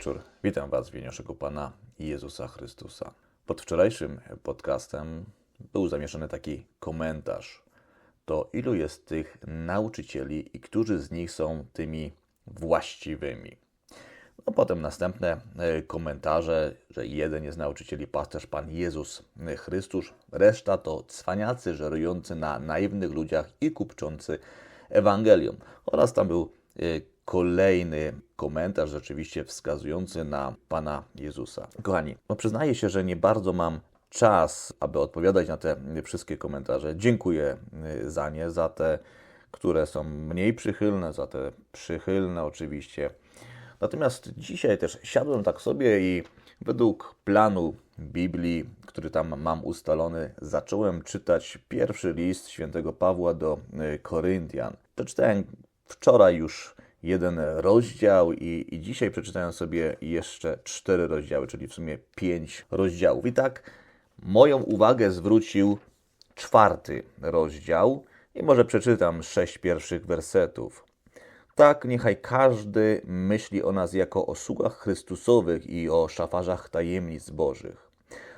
wieczór. Witam Was w imieniu naszego Pana Jezusa Chrystusa. Pod wczorajszym podcastem był zamieszczony taki komentarz. To ilu jest tych nauczycieli i którzy z nich są tymi właściwymi? No potem następne e, komentarze, że jeden jest nauczycieli pasterz Pan Jezus Chrystus, reszta to cwaniacy żerujący na naiwnych ludziach i kupczący Ewangelią. Oraz tam był e, kolejny komentarz rzeczywiście wskazujący na Pana Jezusa. Kochani, no przyznaję się, że nie bardzo mam czas, aby odpowiadać na te wszystkie komentarze. Dziękuję y, za nie, za te, które są mniej przychylne, za te przychylne oczywiście. Natomiast dzisiaj też siadłem tak sobie i według planu Biblii, który tam mam ustalony, zacząłem czytać pierwszy list świętego Pawła do y, Koryntian. Przeczytałem wczoraj już jeden rozdział i, i dzisiaj przeczytałem sobie jeszcze cztery rozdziały, czyli w sumie pięć rozdziałów. I tak moją uwagę zwrócił czwarty rozdział i może przeczytam sześć pierwszych wersetów. Tak, niechaj każdy myśli o nas jako o sługach Chrystusowych i o szafarzach tajemnic Bożych.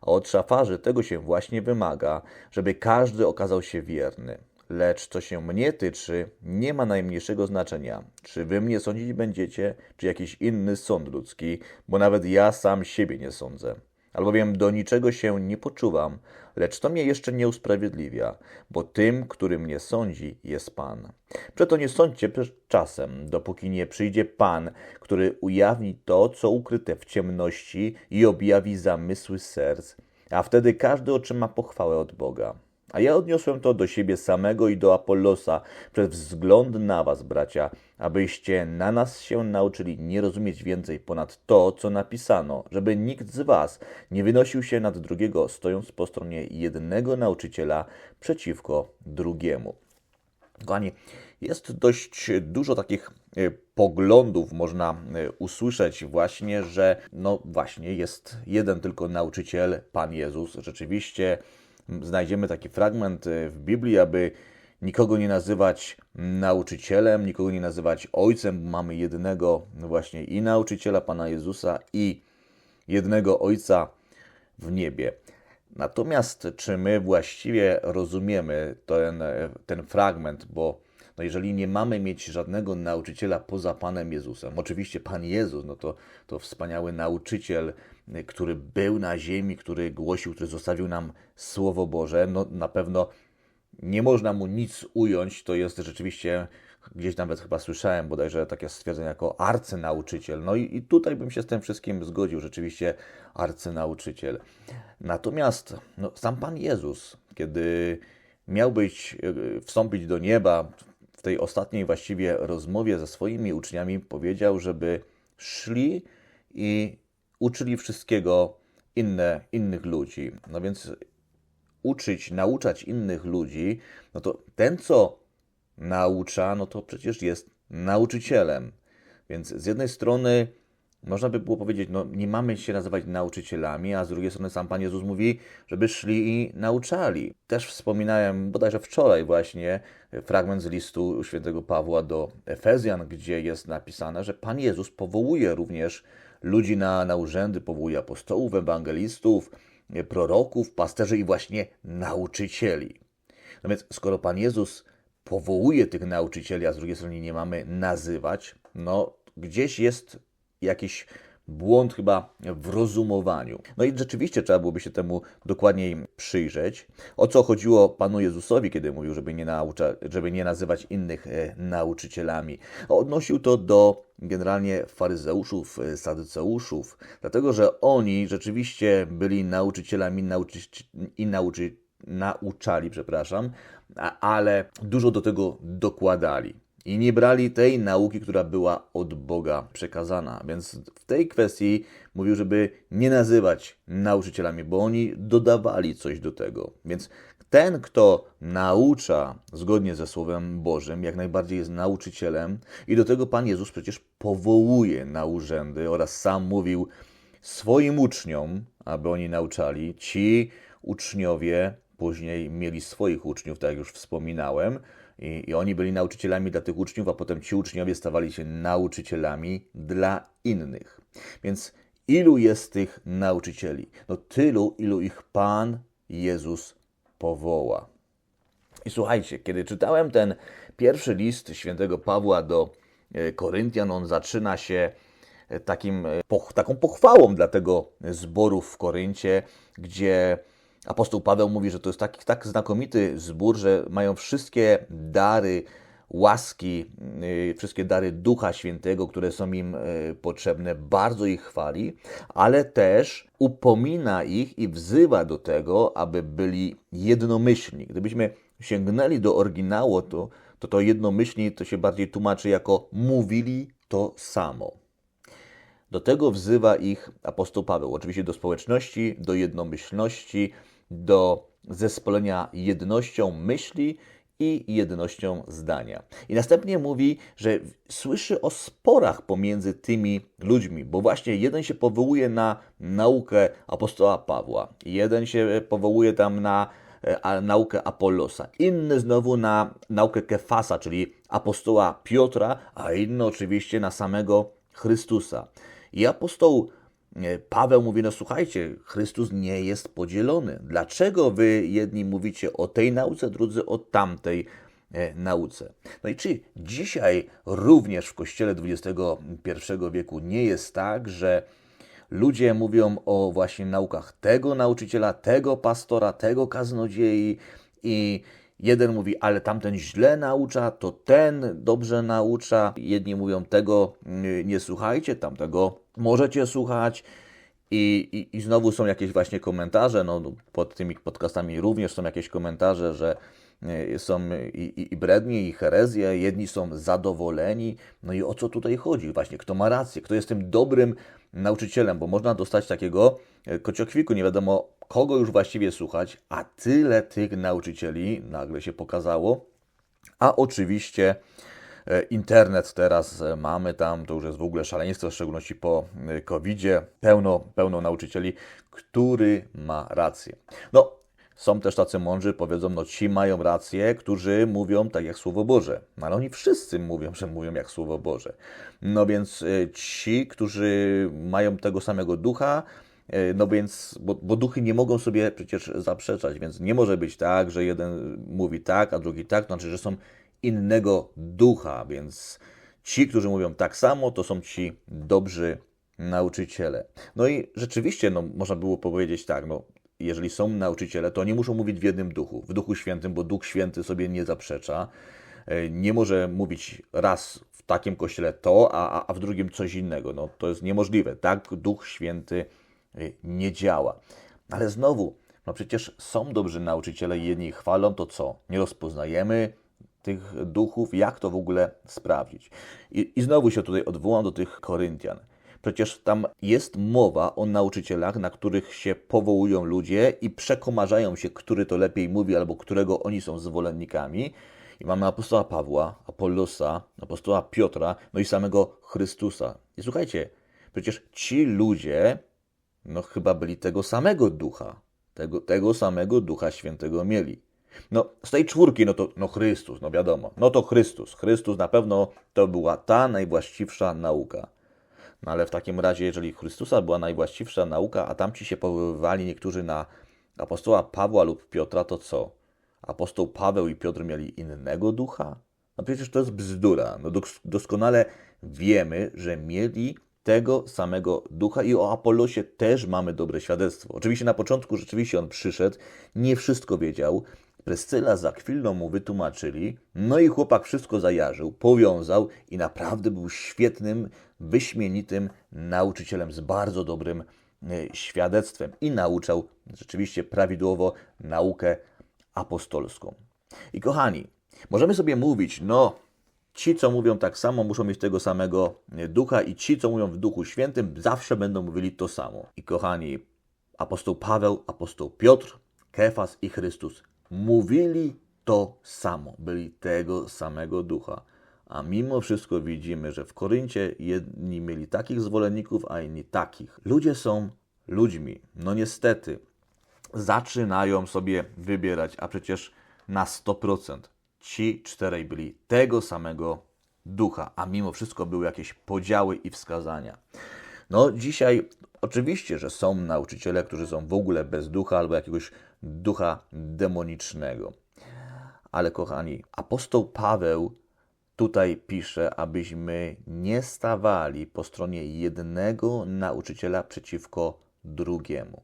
A od szafarzy tego się właśnie wymaga, żeby każdy okazał się wierny. Lecz co się mnie tyczy, nie ma najmniejszego znaczenia, czy wy mnie sądzić będziecie, czy jakiś inny sąd ludzki, bo nawet ja sam siebie nie sądzę. Albowiem do niczego się nie poczuwam, lecz to mnie jeszcze nie usprawiedliwia, bo tym, który mnie sądzi, jest Pan. Przeto nie sądźcie czasem, dopóki nie przyjdzie Pan, który ujawni to, co ukryte w ciemności i objawi zamysły serc, a wtedy każdy otrzyma pochwałę od Boga. A ja odniosłem to do siebie samego i do Apollosa przez wzgląd na was, bracia, abyście na nas się nauczyli nie rozumieć więcej ponad to, co napisano, żeby nikt z was nie wynosił się nad drugiego, stojąc po stronie jednego nauczyciela przeciwko drugiemu. Kochani, jest dość dużo takich e, poglądów, można e, usłyszeć właśnie, że no właśnie jest jeden tylko nauczyciel, Pan Jezus. Rzeczywiście znajdziemy taki fragment e, w Biblii, aby nikogo nie nazywać nauczycielem, nikogo nie nazywać ojcem, mamy jednego właśnie i nauczyciela Pana Jezusa i jednego ojca w niebie. Natomiast czy my właściwie rozumiemy ten, ten fragment, bo no jeżeli nie mamy mieć żadnego nauczyciela poza Panem Jezusem, oczywiście Pan Jezus, no to, to wspaniały nauczyciel, który był na ziemi, który głosił, który zostawił nam Słowo Boże, no na pewno nie można mu nic ująć, to jest rzeczywiście, gdzieś nawet chyba słyszałem bodajże takie stwierdzenie jako arcynauczyciel. No i, i tutaj bym się z tym wszystkim zgodził, rzeczywiście arcynauczyciel. Natomiast no, sam Pan Jezus, kiedy miał być, e, wstąpić do nieba, tej ostatniej właściwie rozmowie ze swoimi uczniami powiedział, żeby szli i uczyli wszystkiego inne, innych ludzi. No więc uczyć, nauczać innych ludzi, no to ten, co naucza, no to przecież jest nauczycielem. Więc z jednej strony można by było powiedzieć, no nie mamy się nazywać nauczycielami, a z drugiej strony sam Pan Jezus mówi, żeby szli i nauczali. Też wspominałem bodajże wczoraj właśnie fragment z listu świętego Pawła do Efezjan, gdzie jest napisane, że Pan Jezus powołuje również ludzi na, na urzędy, powołuje apostołów, ewangelistów, proroków, pasterzy i właśnie nauczycieli. No więc skoro Pan Jezus powołuje tych nauczycieli, a z drugiej strony nie mamy nazywać, no gdzieś jest jakiś błąd chyba w rozumowaniu. No i rzeczywiście trzeba byłoby się temu dokładniej przyjrzeć. O co chodziło Panu Jezusowi, kiedy mówił, żeby nie, naucza, żeby nie nazywać innych e, nauczycielami? Odnosił to do generalnie faryzeuszów, e, sadyceuszów, dlatego że oni rzeczywiście byli nauczycielami nauczy, i nauczy, nauczali, przepraszam, ale dużo do tego dokładali i nie brali tej nauki, która była od Boga przekazana. Więc w tej kwestii mówił, żeby nie nazywać nauczycielami, bo oni dodawali coś do tego. Więc ten, kto naucza zgodnie ze Słowem Bożym, jak najbardziej jest nauczycielem, i do tego Pan Jezus przecież powołuje na urzędy oraz sam mówił swoim uczniom, aby oni nauczali. Ci uczniowie później mieli swoich uczniów, tak jak już wspominałem, i, i oni byli nauczycielami dla tych uczniów, a potem ci uczniowie stawali się nauczycielami dla innych. Więc ilu jest tych nauczycieli? No tylu, ilu ich Pan Jezus powoła. I słuchajcie, kiedy czytałem ten pierwszy list świętego Pawła do e, Koryntian, on zaczyna się e, takim, e, taką pochwałą dla tego zboru w Koryncie, gdzie apostoł Paweł mówi, że to jest taki, tak znakomity zbór, że mają wszystkie dary łaski, wszystkie dary Ducha Świętego, które są im potrzebne, bardzo ich chwali, ale też upomina ich i wzywa do tego, aby byli jednomyślni. Gdybyśmy sięgnęli do oryginału, to to, to jednomyślnie to się bardziej tłumaczy jako mówili to samo. Do tego wzywa ich apostoł Paweł, oczywiście do społeczności, do jednomyślności, do zespolenia jednością myśli i jednością zdania. I następnie mówi, że słyszy o sporach pomiędzy tymi ludźmi, bo właśnie jeden się powołuje na naukę apostoła Pawła, jeden się powołuje tam na E, naukę Apollosa, inny znowu na naukę Kefasa, czyli apostoła Piotra, a inny oczywiście na samego Chrystusa. I apostoł Paweł mówi, no słuchajcie, Chrystus nie jest podzielony. Dlaczego wy jedni mówicie o tej nauce, drudzy o tamtej e, nauce? No i czy dzisiaj również w Kościele XXI wieku nie jest tak, że ludzie mówią o właśnie naukach tego nauczyciela, tego pastora, tego kaznodziei i jeden mówi, ale tamten źle naucza, to ten dobrze naucza. Jedni mówią, tego nie słuchajcie, tamtego możecie słuchać. I, i, I znowu są jakieś właśnie komentarze, no pod tymi podcastami również są jakieś komentarze, że e, są i, i, i brednie, i herezje, jedni są zadowoleni. No i o co tutaj chodzi? Właśnie, kto ma rację, kto jest tym dobrym nauczycielem, bo można dostać takiego e, kociokwiku, nie wiadomo kogo już właściwie słuchać, a tyle tych nauczycieli nagle się pokazało. A oczywiście internet teraz e, mamy tam, to już jest w ogóle szaleństwo, w szczególności po COVID-zie, pełno, pełno nauczycieli, który ma rację. No, są też tacy mądrzy, powiedzą, no ci mają rację, którzy mówią tak jak Słowo Boże. No ale oni wszyscy mówią, że mówią jak Słowo Boże. No więc e, ci, którzy mają tego samego ducha, e, no więc, bo, bo, duchy nie mogą sobie przecież zaprzeczać, więc nie może być tak, że jeden mówi tak, a drugi tak, to znaczy, że są innego ducha, więc ci, którzy mówią tak samo, to są ci dobrzy nauczyciele. No i rzeczywiście, no, można było powiedzieć tak, no, jeżeli są nauczyciele, to nie muszą mówić w jednym duchu, w duchu świętym, bo duch święty sobie nie zaprzecza. E, nie może mówić raz w takim kościele to, a, a w drugim coś innego. No, to jest niemożliwe. Tak duch święty e, nie działa. Ale znowu, no przecież są dobrzy nauczyciele jedni chwalą, to co? Nie rozpoznajemy tych duchów? Jak to w ogóle sprawdzić? I, i znowu się tutaj odwołam do tych Koryntian. Przecież tam jest mowa o nauczycielach, na których się powołują ludzie i przekomarzają się, który to lepiej mówi albo którego oni są zwolennikami. I mamy apostoła Pawła, Apollosa, apostoła Piotra, no i samego Chrystusa. I słuchajcie, przecież ci ludzie, no chyba byli tego samego ducha, tego, tego samego ducha świętego mieli. No, z tej czwórki, no to no Chrystus, no wiadomo, no to Chrystus. Chrystus na pewno to była ta najwłaściwsza nauka. No ale w takim razie, jeżeli Chrystusa była najwłaściwsza nauka, a tamci się powoływali niektórzy na apostoła Pawła lub Piotra, to co? Apostoł Paweł i Piotr mieli innego ducha? No przecież to jest bzdura. No doskonale wiemy, że mieli tego samego ducha i o Apollosie też mamy dobre świadectwo. Oczywiście na początku rzeczywiście on przyszedł, nie wszystko wiedział, Pryscyla z Akwilną mu wytłumaczyli, no i chłopak wszystko zajarzył, powiązał i naprawdę był świetnym, wyśmienitym nauczycielem z bardzo dobrym e, świadectwem i nauczał rzeczywiście prawidłowo naukę apostolską. I kochani, możemy sobie mówić, no, ci, co mówią tak samo, muszą mieć tego samego e, ducha, i ci, co mówią w duchu świętym, zawsze będą mówili to samo. I kochani, apostoł Paweł, apostoł Piotr, Kefas i Chrystus mówili to samo, byli tego samego ducha. A mimo wszystko widzimy, że w Koryncie jedni mieli takich zwolenników, a inni takich. Ludzie są ludźmi. No niestety, zaczynają sobie wybierać, a przecież na 100% ci czterej byli tego samego ducha, a mimo wszystko były jakieś podziały i wskazania. No dzisiaj oczywiście, że są nauczyciele, którzy są w ogóle bez ducha albo jakiegoś ducha demonicznego. Ale kochani, apostoł Paweł tutaj pisze, abyśmy nie stawali po stronie jednego nauczyciela przeciwko drugiemu.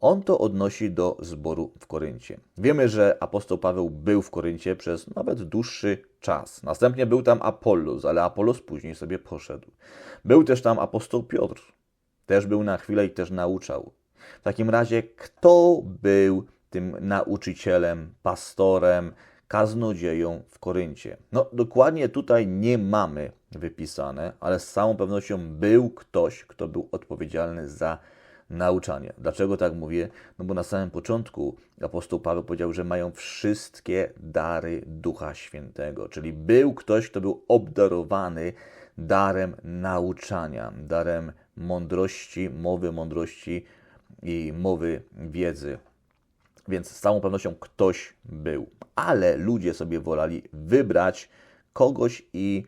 On to odnosi do zboru w Koryncie. Wiemy, że apostoł Paweł był w Koryncie przez nawet dłuższy czas. Następnie był tam Apollos, ale Apollos później sobie poszedł. Był też tam apostoł Piotr. Też był na chwilę i też nauczał. W takim razie, kto był tym nauczycielem, pastorem, kaznodzieją w Koryncie? No, dokładnie tutaj nie mamy wypisane, ale z całą pewnością był ktoś, kto był odpowiedzialny za nauczanie. Dlaczego tak mówię? No bo na samym początku apostoł Paweł powiedział, że mają wszystkie dary Ducha Świętego, czyli był ktoś, kto był obdarowany darem nauczania, darem mądrości, mowy mądrości i mowy wiedzy. Więc z całą pewnością ktoś był, ale ludzie sobie wolali wybrać kogoś i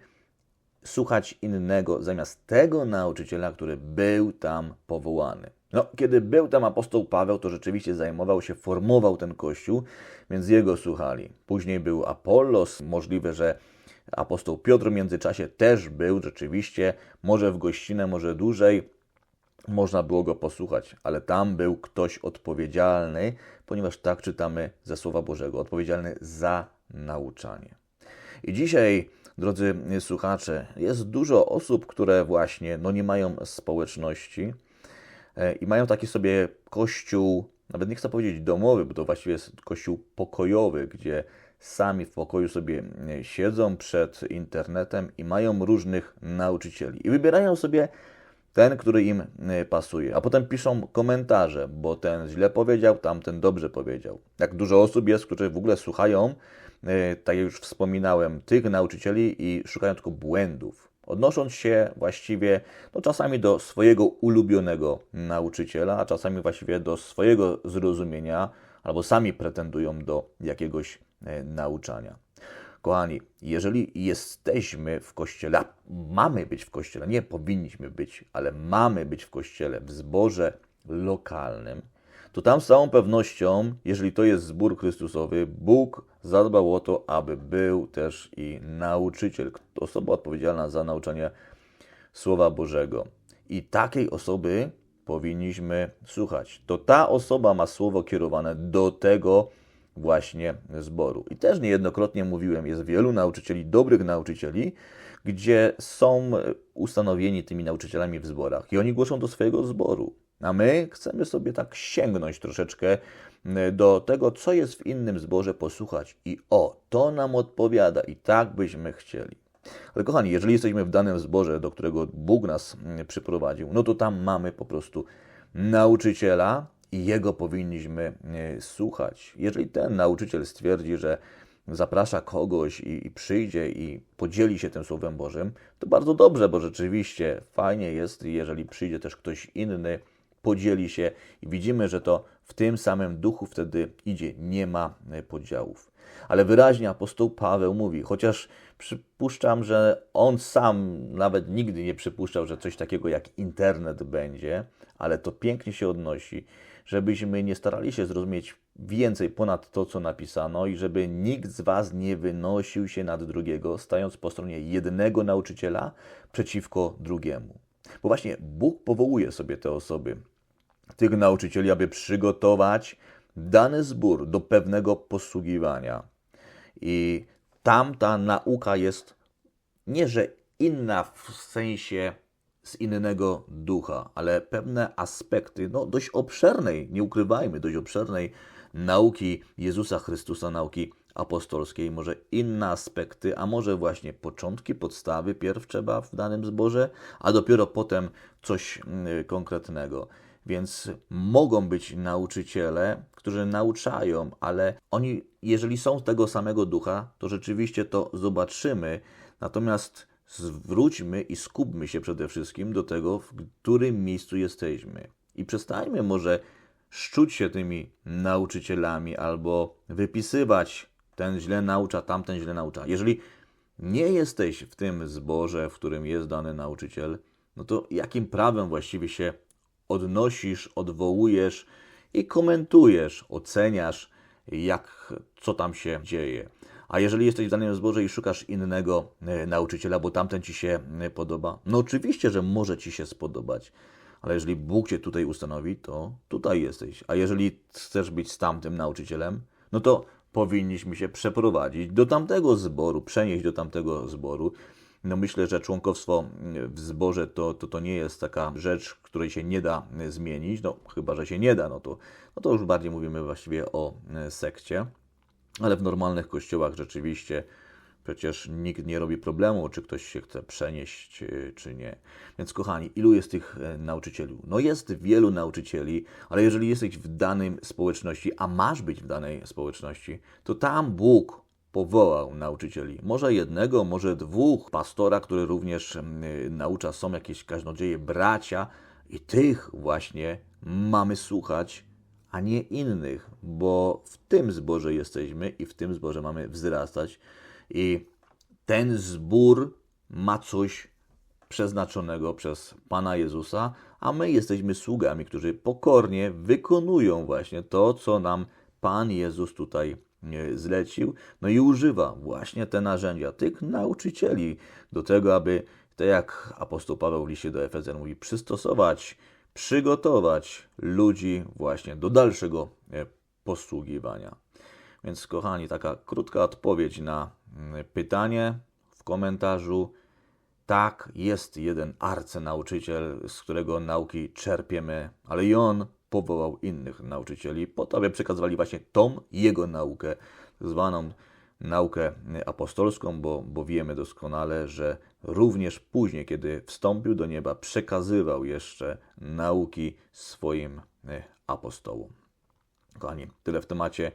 słuchać innego zamiast tego nauczyciela, który był tam powołany. No, kiedy był tam apostoł Paweł, to rzeczywiście zajmował się, formował ten kościół, więc jego słuchali. Później był Apollos, możliwe, że apostoł Piotr w międzyczasie też był, rzeczywiście, może w gościnę, może dłużej, można było go posłuchać, ale tam był ktoś odpowiedzialny, ponieważ tak czytamy ze Słowa Bożego, odpowiedzialny za nauczanie. I dzisiaj, drodzy słuchacze, jest dużo osób, które właśnie no, nie mają społeczności, E, i mają taki sobie kościół, nawet nie chcę powiedzieć domowy, bo to właściwie jest kościół pokojowy, gdzie sami w pokoju sobie e, siedzą przed internetem i mają różnych nauczycieli. I wybierają sobie ten, który im e, pasuje. A potem piszą komentarze, bo ten źle powiedział, tamten dobrze powiedział. Jak dużo osób jest, które w ogóle słuchają, tak jak już wspominałem, tych nauczycieli i szukają tylko błędów odnosząc się właściwie no, czasami do swojego ulubionego nauczyciela, a czasami właściwie do swojego zrozumienia, albo sami pretendują do jakiegoś e, nauczania. Kochani, jeżeli jesteśmy w kościele, mamy być w kościele, nie powinniśmy być, ale mamy być w kościele, w zborze lokalnym, to tam z całą pewnością, jeżeli to jest zbór Chrystusowy, Bóg zadbał o to, aby był też i nauczyciel, osoba odpowiedzialna za nauczanie Słowa Bożego. I takiej osoby powinniśmy słuchać. To ta osoba ma słowo kierowane do tego właśnie zboru. I też niejednokrotnie mówiłem, jest wielu nauczycieli, dobrych nauczycieli, gdzie są ustanowieni tymi nauczycielami w zborach i oni głoszą do swojego zboru. A my chcemy sobie tak sięgnąć troszeczkę do tego, co jest w innym zborze, posłuchać i o, to nam odpowiada i tak byśmy chcieli. Ale kochani, jeżeli jesteśmy w danym zborze, do którego Bóg nas przyprowadził, no to tam mamy po prostu nauczyciela i jego powinniśmy słuchać. Jeżeli ten nauczyciel stwierdzi, że zaprasza kogoś i, i, przyjdzie i podzieli się tym Słowem Bożym, to bardzo dobrze, bo rzeczywiście fajnie jest, jeżeli przyjdzie też ktoś inny, podzieli się i widzimy, że to w tym samym duchu wtedy idzie, nie ma e, podziałów. Ale wyraźnie apostoł Paweł mówi, chociaż przypuszczam, że on sam nawet nigdy nie przypuszczał, że coś takiego jak internet będzie, ale to pięknie się odnosi, żebyśmy nie starali się zrozumieć więcej ponad to, co napisano, i żeby nikt z Was nie wynosił się nad drugiego, stając po stronie jednego nauczyciela przeciwko drugiemu. Bo właśnie Bóg powołuje sobie te osoby, tych nauczycieli, aby przygotować dany zbór do pewnego posługiwania. I tamta nauka jest nie, że inna w sensie z innego ducha, ale pewne aspekty, no dość obszernej, nie ukrywajmy, dość obszernej nauki Jezusa Chrystusa, nauki apostolskiej, może inne aspekty, a może właśnie początki, podstawy pierw trzeba w danym zborze, a dopiero potem coś mm, konkretnego. Więc mogą być nauczyciele, którzy nauczają, ale oni, jeżeli są z tego samego ducha, to rzeczywiście to zobaczymy. Natomiast zwróćmy i skupmy się przede wszystkim do tego, w którym miejscu jesteśmy. I przestańmy może szczuć się tymi nauczycielami albo wypisywać ten źle naucza, tamten źle naucza. Jeżeli nie jesteś w tym zborze, w którym jest dany nauczyciel, no to jakim prawem właściwie się odnosisz, odwołujesz i komentujesz, oceniasz, jak, co tam się dzieje. A jeżeli jesteś w danym zborze i szukasz innego e, nauczyciela, bo tamten ci się e, podoba, no oczywiście, że może ci się spodobać, ale jeżeli Bóg cię tutaj ustanowi, to tutaj jesteś. A jeżeli chcesz być z tamtym nauczycielem, no to powinniśmy się przeprowadzić do tamtego zboru, przenieść do tamtego zboru. No myślę, że członkostwo w zborze to, to, to nie jest taka rzecz, której się nie da zmienić, no chyba, że się nie da, no to, no to już bardziej mówimy właściwie o e, sekcie, ale w normalnych kościołach rzeczywiście Przecież nikt nie robi problemu, czy ktoś się chce przenieść, e, czy nie. Więc, kochani, ilu jest tych e, nauczycieli? No, jest wielu nauczycieli, ale jeżeli jesteś w danej społeczności, a masz być w danej społeczności, to tam Bóg powołał nauczycieli. Może jednego, może dwóch, pastora, który również e, naucza, są jakieś kaznodzieje, bracia, i tych właśnie mamy słuchać, a nie innych, bo w tym zborze jesteśmy i w tym zborze mamy wzrastać i ten zbór ma coś przeznaczonego przez Pana Jezusa, a my jesteśmy sługami, którzy pokornie wykonują właśnie to, co nam Pan Jezus tutaj e, zlecił, no i używa właśnie te narzędzia, tych nauczycieli do tego, aby, tak jak apostoł Paweł w liście do Efezjan mówi, przystosować, przygotować ludzi właśnie do dalszego e, posługiwania. Więc kochani, taka krótka odpowiedź na mm, pytanie w komentarzu. Tak, jest jeden arcynauczyciel, z którego nauki czerpiemy, ale i on powołał innych nauczycieli po to, aby przekazywali właśnie tą jego naukę, zwaną naukę apostolską, bo, bo wiemy doskonale, że również później, kiedy wstąpił do nieba, przekazywał jeszcze nauki swoim e, apostołom. Kochani, tyle w temacie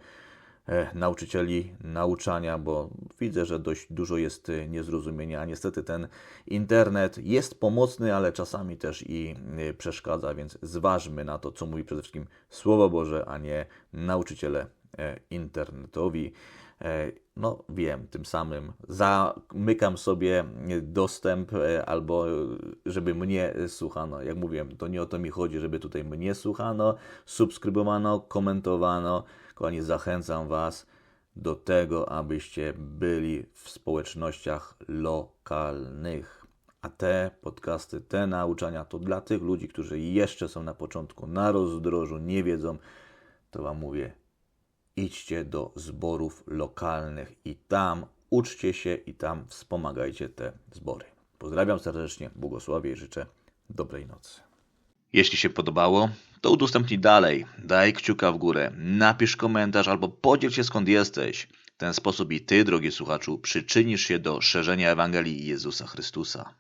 E, nauczycieli nauczania, bo widzę, że dość dużo jest e, niezrozumienia. Niestety ten internet jest pomocny, ale czasami też i przeszkadza, więc zważmy na to, co mówi przede wszystkim Słowo Boże, a nie nauczyciele internetowi. No wiem, tym samym zamykam sobie dostęp albo żeby mnie słuchano. Jak mówiłem, to nie o to mi chodzi, żeby tutaj mnie słuchano, subskrybowano, komentowano. Kochani, zachęcam Was do tego, abyście byli w społecznościach lokalnych. A te podcasty, te nauczania to dla tych ludzi, którzy jeszcze są na początku, na rozdrożu, nie wiedzą, to Wam mówię, idźcie do zborów lokalnych i tam uczcie się i tam wspomagajcie te zbory. Pozdrawiam serdecznie, błogosławię i życzę dobrej nocy. Jeśli się podobało, to udostępnij dalej, daj kciuka w górę, napisz komentarz albo podziel się skąd jesteś. W ten sposób i Ty, drogi słuchaczu, przyczynisz się do szerzenia Ewangelii Jezusa Chrystusa.